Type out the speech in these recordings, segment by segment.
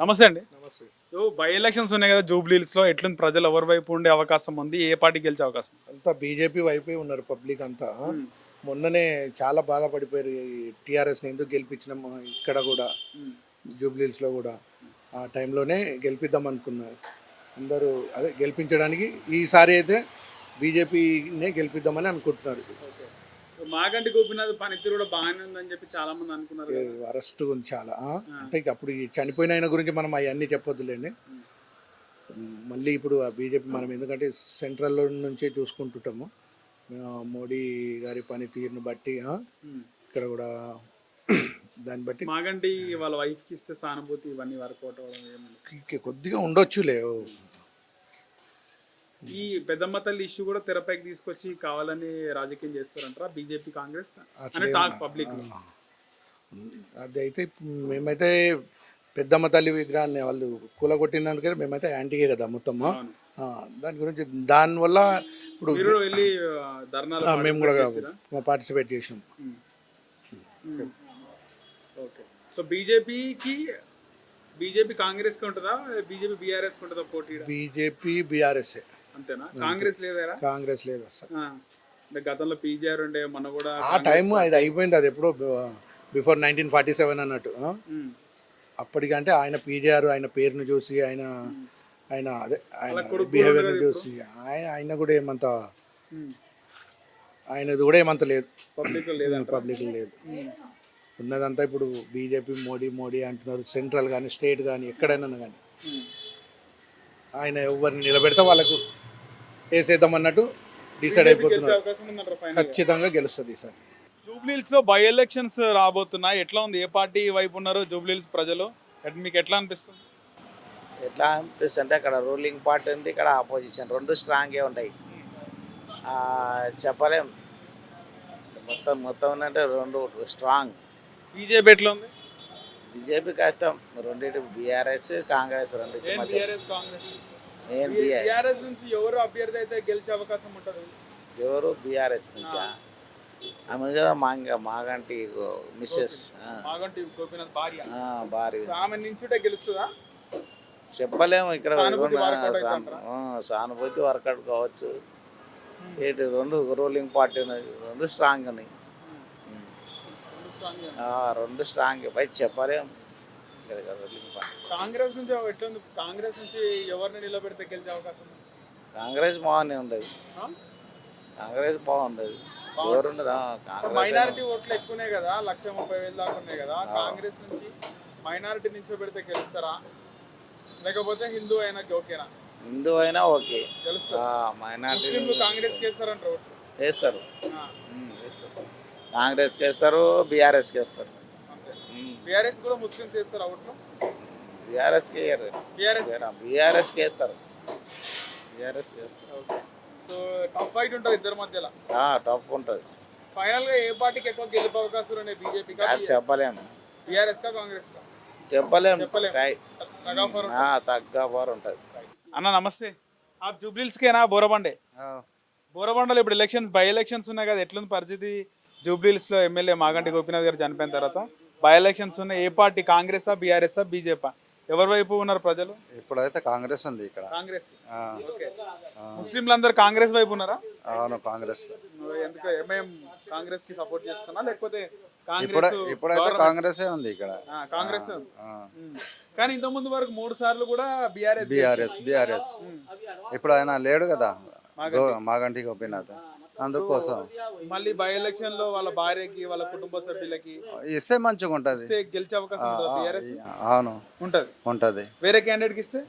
నమస్తే అండి. నమస్తే. బై ఎలక్షన్స్ ఉన్నాయి కదా జూబ్లీస్లో ఎట్లుంది ప్రజలు ఎవరి వైపు ఉండే అవకాశం ఉంది ఏ పార్టీ గెలిచే అవకాశం అంతా బీజేపీ వైపే ఉన్నారు పబ్లిక్ అంతా. మొన్ననే చాలా బాధపడిపోయారు టీఆర్ఎస్ని ఎందుకు గెలిపించినాము ఇక్కడ కూడా జూబ్లీస్లో కూడా. ఆ టైంలోనే గెలిపిద్దాం అనుకున్నారు. అందరూ అదే గెలిపించడానికి ఈసారి అయితే బీజేపీనే గెలిపిద్దామని అనుకుంటున్నారు. మాగంటి గోపినాథ్ పనితీరు కూడా బాగానే ఉందని చెప్పి చాలా మంది అనుకున్నారు. అరెస్ట్ గురించి చాలా? అంటే ఇక అప్పుడు ఈ చనిపోయిన ఆయన గురించి మనం అవన్నీ చెప్పొద్దులేండి. మళ్ళీ ఇప్పుడు ఆ బీజేపీ మనం ఎందుకంటే సెంట్రల్ నుంచే చూసుకుంటుంటాము. మోడీ గారి పనితీరుని బట్టి. ఇక్కడ కూడా దాన్ని బట్టి. మాగంటి వాళ్ళ వైఫ్కి ఇస్తే సానుభూతి ఇవన్నీ ఇక కొద్దిగా ఉండొచ్చులే. ఓ. ఈ పెద్దమ్మ తల్లి ఇష్యూ కూడా తెరపైకి తీసుకొచ్చి కావాలని రాజకీయం చేస్తారంటారా బీజేపీ కాంగ్రెస్? అనే టాక్ పబ్లిక్ అది అయితే ఇప్పుడు మేమైతే పెద్దమ్మ తల్లి విగ్రహాన్ని వాళ్ళు కూలగొట్టినందుకే మేమైతే యాంటీగే కదా మొత్తము. ఆ, దాని గురించి దానివల్ల ఇప్పుడు మేము కూడా? పార్టిసిపేట్ చేసాం ఓకే. సో బీజేపీకి బీజేపీ కాంగ్రెస్కి ఉంటుందా? బీజేపీ బీఆర్ఎస్ ఉంటుందా పోటీ బీజేపీ బీఆర్ఎస్ అంతేనా? కాంగ్రెస్ కాంగ్రెస్ లేదు అసలు. గతంలో పీజీఆర్ ఉండే మన కూడా ఆ టైం అది అయిపోయింది అది ఎప్పుడో బిఫోర్ నైన్టీన్ ఫార్టీ సెవెన్ అన్నట్టు. అప్పటికంటే ఆయన పీజీఆర్ ఆయన పేరును చూసి ఆయన ఆయన అదే ఆయన కొడుకు బిహేవియర్ని చూసి ఆయన ఆయన కూడా ఏమంత ఆయనది కూడా ఏమంత లేదు. పబ్లిక్లో లేదంట పబ్లిక్ లేదు. ఉన్నదంతా ఇప్పుడు బీజేపీ మోడీ మోడీ అంటున్నారు. సెంట్రల్ కానీ స్టేట్ కానీ ఎక్కడైనా కానీ. ఆయన ఎవరిని నిలబెడితే వాళ్ళకు వేసేద్దాం అన్నట్టు డిసైడ్ అయిపోతున్నారు. ఖచ్చితంగా గెలుస్తుంది ఈసారి జూబ్లీహిల్స్లో బై ఎలక్షన్స్ రాబోతున్నాయి. ఎట్లా ఉంది? ఏ పార్టీ వైపు ఉన్నారు జూబ్లీహిల్స్ ప్రజలు? మీకు ఎట్లా అనిపిస్తుంది? ఎట్లా అనిపిస్తుంది అంటే అక్కడ రూలింగ్ పార్టీ ఉంది ఇక్కడ ఆపోజిషన్ రెండు స్ట్రాంగే ఉంటాయి. ఆ, చెప్పలేం. మొత్తం మొత్తం అంటే రెండు స్ట్రాంగ్ బీజేపీ ఎట్లా ఉంది? బీజేపీ కష్టం. రెండింటి బీఆర్ఎస్ కాంగ్రెస్ రెండు ఏం మధ్య. బీఆర్ఎస్ కాంగ్రెస్? నుంచి ఎవరు అభ్యర్థి అయితే గెలిచే అవకాశం ఉంటుంది? ఎవరు? బీఆర్ఎస్ నుంచి? ఆమె కదా మాంగ మాగంటి మిస్సెస్ మాగంటి గోపీనాథ్ భార్య. భారీ ఆమె గెలుస్తుందా? చెప్పలేము ఇక్కడ. సానుభూతి వర్కౌట్ కావచ్చు. ఇటు రెండు రూలింగ్ పార్టీ రెండు స్ట్రాంగ్ ఉన్నాయి. రెండు స్ట్రాంగ్ పై చెప్పలేం. కాంగ్రెస్ నుంచి ఎట్లా ఉంది కాంగ్రెస్ నుంచి ఎవరిని నిలబెడితే గెలిచే అవకాశం కాంగ్రెస్ బాగానే ఉండదు? కాంగ్రెస్ బాగుండదు. ఎవరు ఉండదు ఆ, కాంగ్రెస్ మైనారిటీ ఓట్లు ఎక్కువనే కదా లక్ష ముప్పై వేలు దాకా ఉన్నాయి కదా. కాంగ్రెస్ నుంచి మైనారిటీ నుంచి పెడితే గెలుస్తారా? లేకపోతే హిందూ అయినా ఓకేనా హిందూ అయినా ఓకే. మైనార్టీ కాంగ్రెస్ చేస్తారంటారు వేస్తారు కాంగ్రెస్కి వేస్తారు బీఆర్ఎస్కి వేస్తారు. బీఆర్ఎస్ కూడా బీఆర్ఎస్కి వేయరు. బీఆర్ఎస్కి వేస్తారు. బీఆర్ఎస్కి వేస్తారు. ఓకే. సో టఫ్ ఫైట్ ఉంటుంది ఇద్దరి మధ్యలో? టఫ్ ఉంటుంది. ఫైనల్గా ఏ పార్టీకి ఎక్కువ గెలుపు అవకాశాలు ఉన్నాయి బీజేపీ కా అది చెప్పలేము బీఆర్ఎస్ కా కాంగ్రెస్ కా చెప్పలేము తగ్గబారు ఉంటుంది. అన్న నమస్తే. ఆ జూబ్లీల్స్కేనా బోరబండే? బోరబండలో ఇప్పుడు ఎలక్షన్స్ బై ఎలక్షన్స్ ఉన్నాయి కదా ఎట్లుంది పరిస్థితి? జూబ్లీహిల్స్లో ఎమ్మెల్యే మాగంటి గోపీనాథ్ గారు చనిపోయిన తర్వాత బై ఎలక్షన్స్ ఉన్నాయి ఏ పార్టీ కాంగ్రెసా బీఆర్ఎస్ఆ బీజేపీ? ఎవరి వైపు ఉన్నారు ప్రజలు? ఇప్పుడైతే కాంగ్రెస్ ఉంది ఇక్కడ. కాంగ్రెస్. ఆ, ఓకే. ముస్లింలందరూ కాంగ్రెస్ వైపు ఉన్నారా? అవును కాంగ్రెస్ కాంగ్రెస్కి సపోర్ట్ చేస్తున్నా? లేకపోతే ఇప్పుడైతే కాంగ్రెసే ఉంది ఇక్కడ. కాంగ్రెస్. కానీ ఇంత ముందు వరకు మూడు సార్లు కూడా బీఆర్ఎస్ బీఆర్ఎస్ బీఆర్ఎస్. ఇప్పుడు ఆయన లేడు కదా మాగంటి గోపీనాథ్. అందుకోసం. మళ్ళీ బై ఎలక్షన్లో వాళ్ళ భార్యకి వాళ్ళ కుటుంబ సభ్యులకి ఇస్తే మంచిగా ఉంటుంది. గెలిచే అవకాశం అవును. ఉంటది. ఉంటుంది. వేరే క్యాండిడేట్కి ఇస్తే?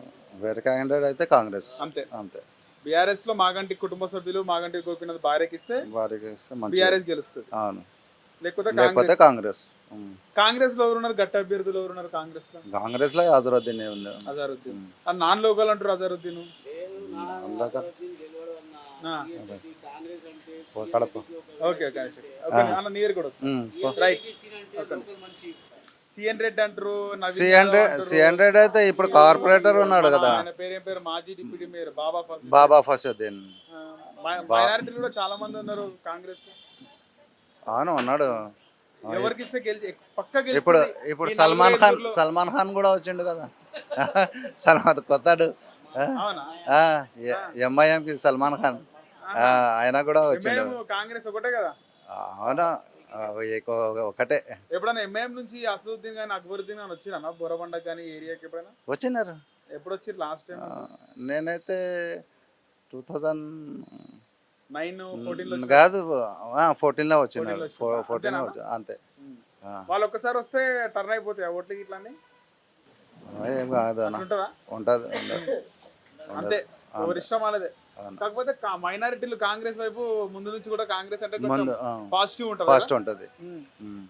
వేరే క్యాండిడేట్ అయితే కాంగ్రెస్. అంతే. అంతే. బీఆర్ఎస్లో మాగంటి కుటుంబ సభ్యులు మాగంటి గోపీనాథ్ భార్యకి ఇస్తే వారికి ఇస్తే బీఆర్ఎస్ గెలుస్తుంది. అవును. లేకపోతే కాంగ్రెస్. కాంగ్రెస్. లో ఎవరున్నారు? గట్ట అభ్యర్థులు ఎవరున్నారు కాంగ్రెస్లో కాంగ్రెస్లో అజరుద్దీన్ ఉంది అజరుద్దీన్ నాన్ లోకల్ అంటారు అజరుద్దీన్ కడప. ఓకే ఓకే అన్న నీరు కూడా. రైట్ సిఎన్ రెడ్డి అంటారు నవీన్ సి యాదవ్ హండ్రెడ్ అంటారు. సి హండ్రెడ్ అయితే ఇప్పుడు కార్పొరేటర్ ఉన్నాడు కదా. పేరు పేరు? మాజీ డిప్యూటీ మేయర్ బాబా బాబా ఫసదుద్దీన్ మైనారిటీలు కూడా చాలా మంది ఉన్నారు కాంగ్రెస్ అవును ఉన్నాడు. ఇప్పుడు ఇప్పుడు సల్మాన్ ఖాన్ సల్మాన్ ఖాన్ కూడా వచ్చిండు కదా. సల్మాన్ కొత్తాడు. ఎంఐఎంకి సల్మాన్ ఖాన్. ఆయన కూడా వచ్చిండు. కాంగ్రెస్ ఒకటే కదా? అవునా? ఒకటే. ఎప్పుడైనా ఎంఐఎం నుంచి అసదుద్దీన్ కానీ అక్బరుద్దీన్ కానీ వచ్చినా బోరబండ కానీ ఏరియాకి ఎప్పుడైనా? వచ్చినారు. ఎప్పుడు వచ్చి లాస్ట్ టైం నేనైతే టూ థౌజండ్ నైన్ ఫోర్టీన్లో కాదు ఫోర్టీన్లో వచ్చినారు. 14 లో. ఫోర్టీన్లో? వచ్చి అంతే. వాళ్ళు ఒక్కసారి వస్తే టర్న్ అయిపోతాయి ఓట్లు ఇట్లా ఏం కాదు అన్న. ఉంటుందా ఉంటుంది. అంతే. ఇష్టం అవును. కాకపోతే మైనారిటీలు కాంగ్రెస్ వైపు ముందు నుంచి కూడా కాంగ్రెస్ అంటే పాజిటివ్ ఉంటుంది? ఫాస్ట్ ఉంటుంది.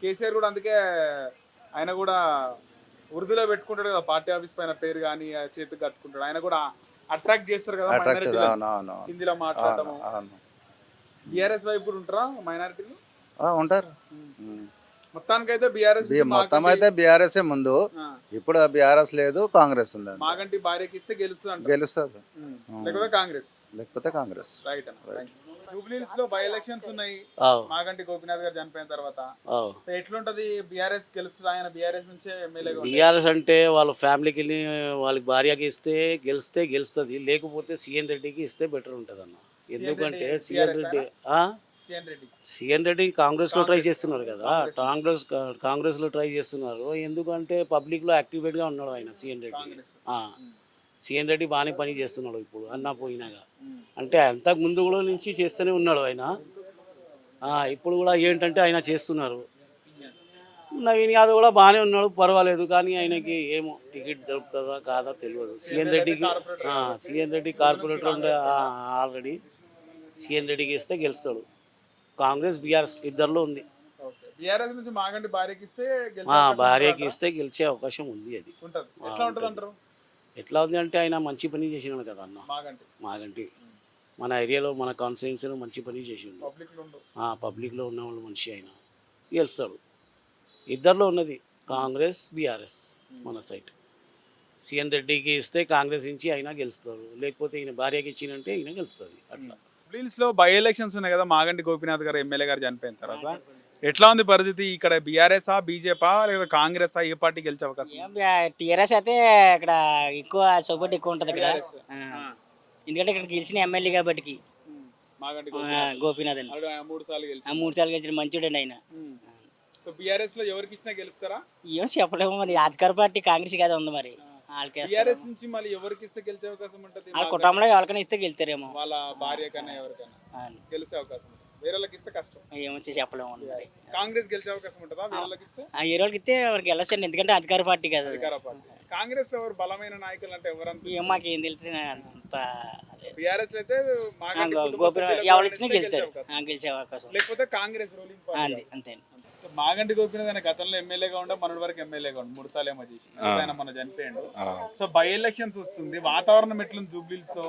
కేసీఆర్ కూడా అందుకే ఆయన కూడా ఉర్దూలో పెట్టుకుంటాడు కదా పార్టీ ఆఫీస్ పైన పేరు కానీ చేతికి కట్టుకుంటాడు. ఆయన కూడా అట్రాక్ట్ చేస్తారు కదా హిందీలో మాట్లాడటము. బీఆర్ఎస్ వైపు కూడా ఉంటారా మైనారిటీలు? ఉంటారు. మొత్తానికైతే బీఆర్ఎస్ మొత్తం అయితే బీఆర్ఎస్ ముందు. ఇప్పుడు బీఆర్ఎస్ లేదు కాంగ్రెస్ ఉంది. మాగంటి భార్యకి ఇస్తే గెలుస్తుంది గెలుస్తుంది. లేకపోతే కాంగ్రెస్? లేకపోతే కాంగ్రెస్. రైట్ అన్న. జూబ్లీహిల్స్లో బై ఎలక్షన్స్ ఉన్నాయి. మాగంటి గోపీనాథ్ గారు చనిపోయిన తర్వాత. సో ఎట్లుంటది బీఆర్ఎస్ గెలుస్తుంది? ఆయన బీఆర్ఎస్ నుంచే. బీఆర్ఎస్ అంటే వాళ్ళ ఫ్యామిలీకి వెళ్ళి వాళ్ళకి భార్యకి ఇస్తే గెలిస్తే గెలుస్తుంది. లేకపోతే సీఎన్ రెడ్డికి ఇస్తే బెటర్ ఉంటుంది అన్న ఎందుకంటే సిఎన్ రెడ్డి సీఎన్ రెడ్డి. కాంగ్రెస్లో ట్రై చేస్తున్నారు కదా. కాంగ్రెస్. కాంగ్రెస్లో ట్రై చేస్తున్నారు. ఎందుకంటే పబ్లిక్లో యాక్టివేట్గా ఉన్నాడు ఆయన సీఎన్ రెడ్డి. సీఎన్ రెడ్డి బాగానే పని చేస్తున్నాడు ఇప్పుడు అన్న పోయినాగా అంటే అంతకు ముందు కూడా నుంచి చేస్తూనే ఉన్నాడు ఆయన. ఆ, ఇప్పుడు కూడా ఏంటంటే ఆయన చేస్తున్నారు. నవీన్ యాదవ్ కూడా బాగానే ఉన్నాడు పర్వాలేదు కానీ ఆయనకి ఏమో టికెట్ దొరుకుతుందా కాదా తెలియదు. సీఎన్ రెడ్డికి సీఎన్ రెడ్డి కార్పొరేటర్ ఉండే ఆల్రెడీ సీఎన్ రెడ్డికి ఇస్తే గెలుస్తాడు. కాంగ్రెస్ బీఆర్ఎస్ ఇద్దరిలో ఉంది. భార్యకి ఇస్తే గెలిచే అవకాశం ఉంది అది. ఉంటది. ఎట్లా ఉంది అంటే ఆయన మంచి పని చేసినాడు కదా అన్న. మాగంటి. మాగంటి. మన ఏరియాలో మన కాన్స్టిట్యున్సీలో మంచి పని చేసిండు. పబ్లిక్లో ఉన్న వాళ్ళు మనిషి ఆయన. గెలుస్తాడు. ఇద్దరిలో ఉన్నది కాంగ్రెస్ బీఆర్ఎస్ మన సైడ్ సీఎన్ రెడ్డికి ఇస్తే కాంగ్రెస్ నుంచి అయినా గెలుస్తారు లేకపోతే ఈయన భార్యకి ఇచ్చినంటే ఈయన గెలుస్తుంది అట్లా. లో బై ఎలక్షన్స్ ఉన్నాయి కదా మాగంటి గోపీనాథ్ గారు ఎమ్మెల్యే గారు చనిపోయిన తర్వాత. ఎట్లా ఉంది పరిస్థితి? ఇక్కడ బీఆర్ఎస్ ఆ బీజేపీ లేదా కాంగ్రెస్ ఆ ఏ పార్టీ గెలిచే అవకాశం? టీఆర్ఎస్ అయితే ఇక్కడ ఎక్కువ సపోర్ట్ ఎక్కువ ఉంటుంది ఇక్కడ. ఎందుకంటే ఇక్కడ గెలిచిన ఎమ్మెల్యే కాబట్టి గోపీనాథ్ మూడు సార్లు గెలిచిన మంచోడండి ఆయన. బీఆర్ఎస్లో ఎవరికి ఇచ్చినా గెలుస్తారా? ఏం చెప్పలేము మరి. అధికార పార్టీ కాంగ్రెస్ కదా ఉంది మరి. బీఆర్ఎస్ నుంచి మళ్ళీ ఎవరికి ఇస్తే గెలిచే అవకాశం ఉంటుంది? వాళ్ళ కుటుంబంలో ఎవరికైనా ఇస్తే గెలుతారేమో వాళ్ళ భార్య కన్నా ఎవరికైనా గెలిచే అవకాశం వేరే ఇస్తే కష్టం ఏమో చే- చెప్పలేము మరి కాంగ్రెస్ గెలిచే అవకాశం ఉంటుందా? వాళ్ళకి ఇస్తే? ఆ ఇస్తే వాళ్ళకి వెళ్ళొచ్చండి ఎందుకంటే అధికార పార్టీ కదా అది. అధికార పార్టీ. కాంగ్రెస్లో ఎవరు బలమైన నాయకులు అంటే ఎవరంత ఏం మాకు ఏం తెలుస్తుంది అంత. బీఆర్ఎస్ అయితే ఆ, మాగంటి గో- కుటుంబ గోపీనాథ్ సభ్యులకు ఎవరు ఇచ్చినా గెలుతారు. గెలిచే అవకాశం. ఆ, గెలిచే అవకాశం. లేకపోతే కాంగ్రెస్ రూలింగ్ పార్టీ అంతే అంతే మాగంటి గోపినాథ్ ఆయన గతంలో ఎమ్మెల్యేగా ఉండే మనటి వరకు ఎమ్మెల్యేగా ఉండి. మూడు సార్లు ఏమో చేసి ఆయన మన చనిపోయాడు. సో బై ఎలక్షన్స్ వస్తుంది. వాతావరణం ఎట్లుంది జూబ్లీస్లో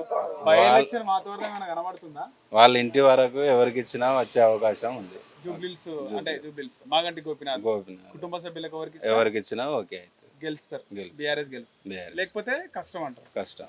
బై ఎలక్షన్ వాతావరణం ఏమైనా కనబడుతుందా? వాళ్ళ ఇంటి వరకు ఎవరికి ఇచ్చినా వచ్చే అవకాశం ఉంది. జూబ్లీస్ అంటే జూబ్లీస్ మాగంటి గోపినాథ్. గోపినాథ్. కుటుంబ సభ్యులకు ఎవరికి ఎవరికి ఇచ్చినా ఓకే. గెలుస్తారు. బీఆర్ఎస్ గెలుస్తారు. లేకపోతే కష్టం అంటారు. కష్టం.